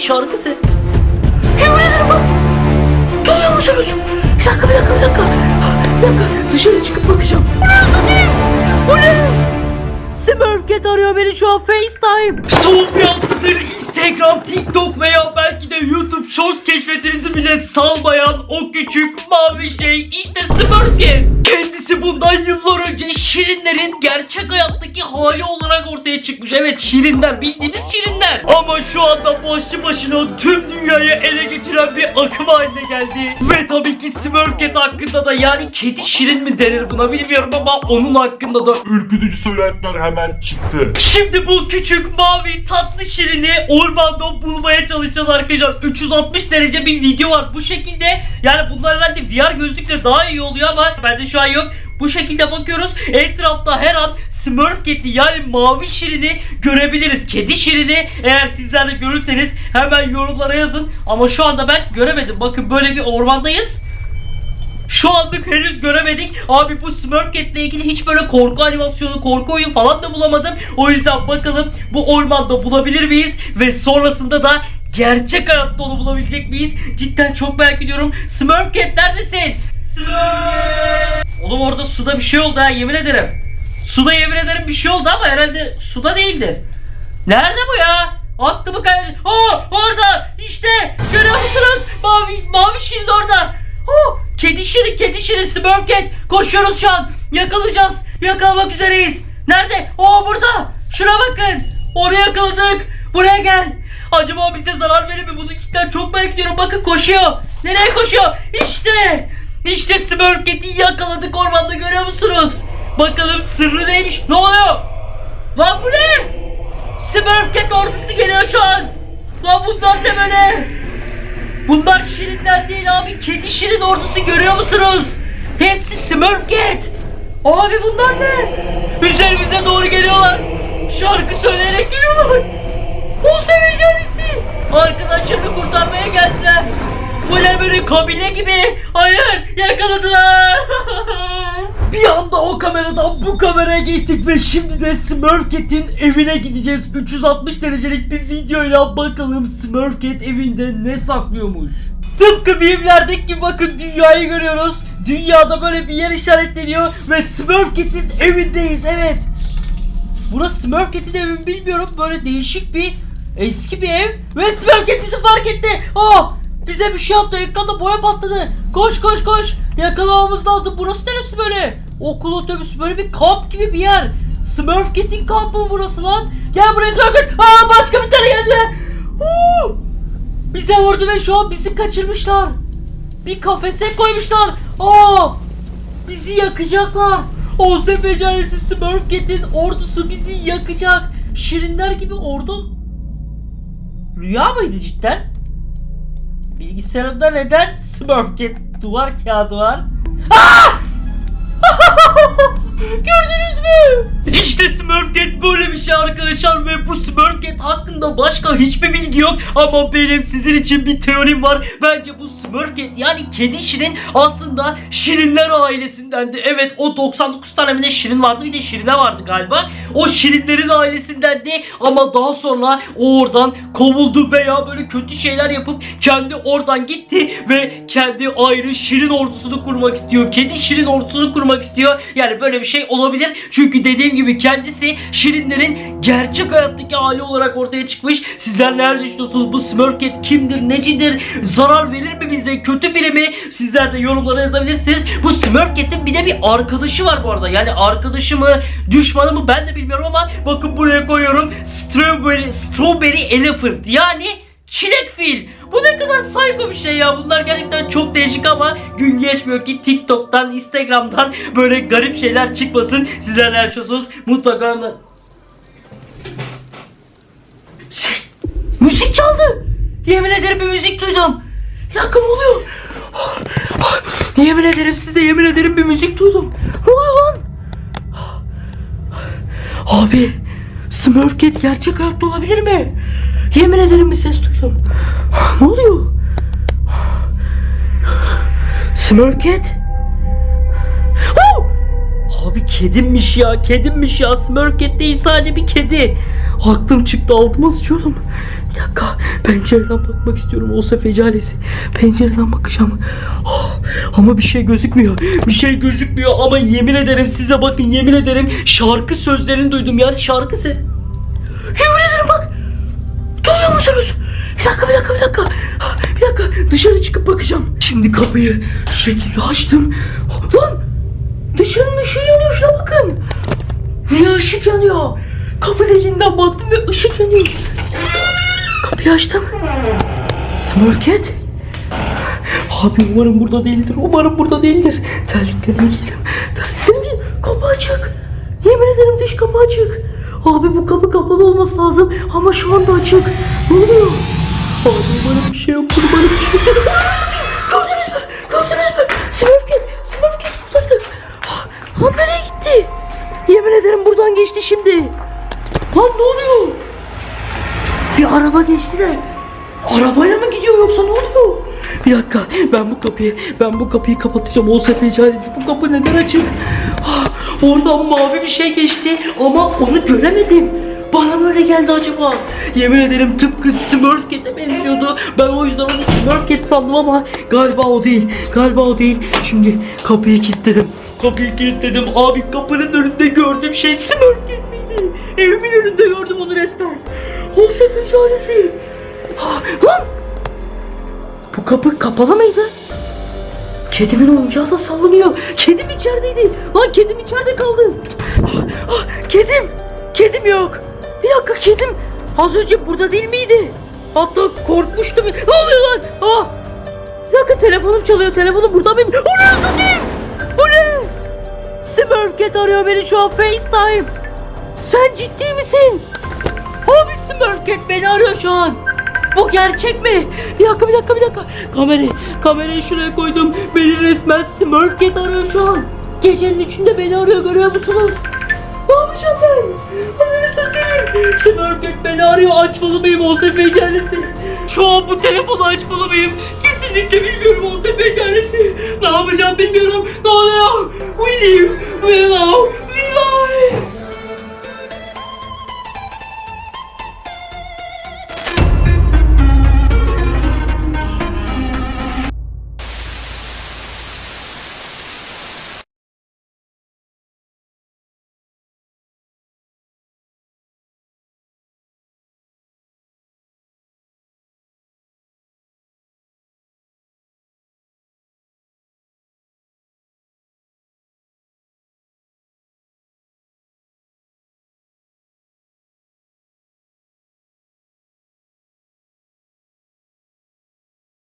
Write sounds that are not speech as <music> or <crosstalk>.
şarkı ses. Yemin ederim bak. Duyuyor musunuz? Bir dakika bir dakika bir dakika. Bir dakika dışarı çıkıp bakacağım. Bu ne? Bu ne? Smurfcat arıyor beni şu an FaceTime. Son bir haftadır Instagram, TikTok veya belki de YouTube Shorts keşfetinizi bile salmayan o küçük mavi şey işte Smurfcat. Kendisi bundan yıllar önce Şirinlerin gerçek hayattaki hali olarak ortaya çıkmış. Evet Şirinler bildiğiniz Şirinler. Ama şu anda başlı başına tüm dünyayı ele geçiren bir akım haline geldi. Ve tabii ki Smurfcat hakkında da yani kedi Şirin mi denir buna bilmiyorum ama onun hakkında da Ürkütücü söylentiler hemen çıktı. Şimdi bu küçük mavi tatlı şirini ormanda bulmaya çalışacağız arkadaşlar. 360 derece bir video var bu şekilde. Yani bunlar herhalde VR gözlükle daha iyi oluyor ama bende şu an yok. Bu şekilde bakıyoruz. Etrafta her an Smurfcat'i yani mavi şirini görebiliriz. Kedi şirini eğer sizler de görürseniz hemen yorumlara yazın. Ama şu anda ben göremedim. Bakın böyle bir ormandayız. Şu anlık henüz göremedik. Abi bu Smurfcat ile ilgili hiç böyle korku animasyonu, korku oyun falan da bulamadım. O yüzden bakalım bu ormanda bulabilir miyiz? Ve sonrasında da gerçek hayatta onu bulabilecek miyiz? Cidden çok merak ediyorum. Smurfcat neredesin? Smurfcat! Oğlum orada suda bir şey oldu ha yemin ederim. Suda yemin ederim bir şey oldu ama herhalde suda değildir. Nerede bu ya? Attı mı kayboldu? Oo orada işte görüyor musunuz? Mavi, mavi şirin orada. Oh, kedi şirin kedi şirin Smurfcat koşuyoruz şu an yakalayacağız yakalamak üzereyiz. Nerede? Oo burada. Şuna bakın. Onu yakaladık. Buraya gel. Acaba bize zarar verir mi? Bunu cidden çok merak ediyorum. Bakın koşuyor. Nereye koşuyor? İşte. İşte Smurfcat'i yakaladık ormanda görüyor musunuz? Bakalım sırrı neymiş? Ne oluyor? Lan bu ne? Smurfcat ordusu geliyor şu an. Lan bunlar ne böyle? Bunlar şirinler değil abi. Kedi şirin ordusu görüyor musunuz? Hepsi Smurfcat. Abi bunlar ne? Üzerimize doğru geliyorlar. Şarkı söyleyerek geliyorlar. O sevicenisi. Arkadaşlarını kurtarmaya geldiler. Bu ne böyle kabile gibi? Hayır yakaladılar. <laughs> Bir anda o kameradan bu kameraya geçtik ve şimdi de Smurfcat'in evine gideceğiz. 360 derecelik bir videoyla bakalım Smurfcat evinde ne saklıyormuş. Tıpkı filmlerdeki gibi bakın dünyayı görüyoruz. Dünyada böyle bir yer işaretleniyor ve Smurfcat'in evindeyiz evet. Burası Smurfcat'in evi mi bilmiyorum. Böyle değişik bir eski bir ev. Smurfcat bizi fark etti. Oh! Bize bir şey attı. Ekranda boya patladı. Koş koş koş. Yakalamamız lazım. Burası neresi böyle? Okul otobüsü böyle bir kamp gibi bir yer. Smurfcat'in kampı mı burası lan? Gel buraya Smurfcat. Aa başka bir tane geldi. Huu! Bize vurdu ve şu an bizi kaçırmışlar. Bir kafese koymuşlar. Aa! Bizi yakacaklar. O sefercanesi Smurfcat'in ordusu bizi yakacak. Şirinler gibi ordu... Rüya mıydı cidden? Bilgisayarımda neden Smurfcat duvar kağıdı var? <laughs> Gördünüz mü? İşte Smurfcat böyle bir şey arkadaşlar ve bu Smurfcat hakkında başka hiçbir bilgi yok ama benim sizin için bir teorim var. Bence bu Smurfcat yani kedi şirin aslında Şirinler ailesindendi. Evet o 99 tane mi şirin vardı bir de şirine vardı galiba. O şirinlerin ailesindendi ama daha sonra o oradan kovuldu veya böyle kötü şeyler yapıp kendi oradan gitti ve kendi ayrı şirin ordusunu kurmak istiyor. Kedi şirin ordusunu kurmak istiyor. Yani böyle bir şey olabilir. Çünkü dediğim gibi kendisi şirinlerin gerçek hayattaki hali olarak ortaya çıkmış. Sizler neler düşünüyorsunuz? Bu Smurfcat kimdir? Necidir? Zarar verir mi bize? Kötü biri mi? Sizler de yorumlara yazabilirsiniz. Bu Smurfcat'in bir de bir arkadaşı var bu arada. Yani arkadaşı mı? Düşmanı mı? Ben de bilmiyorum ama bakın buraya koyuyorum. Strawberry, Strawberry Elephant. Yani Çilek fil. Bu ne kadar psycho bir şey ya. Bunlar gerçekten çok değişik ama gün geçmiyor ki TikTok'tan, Instagram'dan böyle garip şeyler çıkmasın. Sizler ne yaşıyorsunuz? Mutlaka. Ses! Müzik çaldı! Yemin ederim bir müzik duydum. Ne oluyor? Yemin ederim size yemin ederim bir müzik duydum. Ne oluyor lan? Abi Smurfcat gerçek hayatta olabilir mi? Yemin ederim bir ses duydum. Ne oluyor? Smurfcat? Oh! Abi kedimmiş ya, kedimmiş ya. Smurfcat değil sadece bir kedi. Aklım çıktı altıma sıçıyordum. Bir dakika. Pencereden bakmak istiyorum. Olsa fecalesi. Pencereden bakacağım. Ah, Ama bir şey gözükmüyor. Bir şey gözükmüyor ama yemin ederim size bakın yemin ederim şarkı sözlerini duydum. Yani şarkı ses. Yemin ederim bak. Duyuyor musunuz? Bir dakika bir dakika bir dakika. Bir dakika dışarı çıkıp bakacağım. Şimdi kapıyı şu şekilde açtım. Lan dışarının ışığı yanıyor şuna bakın. Niye ışık yanıyor? Kapı deliğinden baktım ve ışık yanıyor. Kapıyı açtım. Smurket. Abi umarım burada değildir. Umarım burada değildir. Terliklerimi giydim. Terliklerimi giydim. Kapı açık. Yemin ederim dış kapı açık. Abi bu kapı kapalı olması lazım ama şu anda açık. Ne oluyor? Abi umarım bir şey yoktur. Umarım bir şey satayım. Gördünüz mü? Gördünüz mü? Smurfket. Smurfket buradaydı. Lan nereye gitti? Yemin ederim buradan geçti şimdi. Lan ne oluyor? Bir araba geçti de. Arabayla mı gidiyor yoksa ne oluyor? Bir dakika ben bu kapıyı ben bu kapıyı kapatacağım. O sefecaresi bu kapı neden açık? Oradan mavi bir şey geçti ama onu göremedim. Bana mı öyle geldi acaba? Yemin ederim tıpkı Smurfcat'e benziyordu. Ben o yüzden onu Smurfcat sandım ama galiba o değil. Galiba o değil. Şimdi kapıyı kilitledim. Kapıyı kilitledim. Abi kapının önünde gördüğüm şey Smurfcat miydi? Evimin önünde gördüm onu resmen. O sefecaresi. Ah, Lan! Bu kapı kapalı mıydı? Kedimin oyuncağı da sallanıyor. Kedim içerideydi. Lan kedim içeride kaldı. Ah, ah, kedim. Kedim yok. Bir dakika kedim. Az önce burada değil miydi? Hatta korkmuştum. Ne oluyor lan? Ah. Bir dakika telefonum çalıyor. Telefonum burada mıyım? O ne satayım? Bu ne? Smurfcat arıyor beni şu an FaceTime. Sen ciddi misin? Abi Smurfcat beni arıyor şu an. Bu gerçek mi? Bir dakika bir dakika bir dakika. Kamerayı, kamerayı şuraya koydum. Beni resmen Smurfcat arıyor şu an. Gecenin üçünde beni arıyor görüyor musunuz? Ne yapacağım ben? Ananı satayım. Smurfcat beni arıyor açmalı mıyım o sefercanesi? Şu an bu telefonu açmalı mıyım? Kesinlikle bilmiyorum o sefercanesi. Ne yapacağım bilmiyorum. Ne oluyor? William, Willow,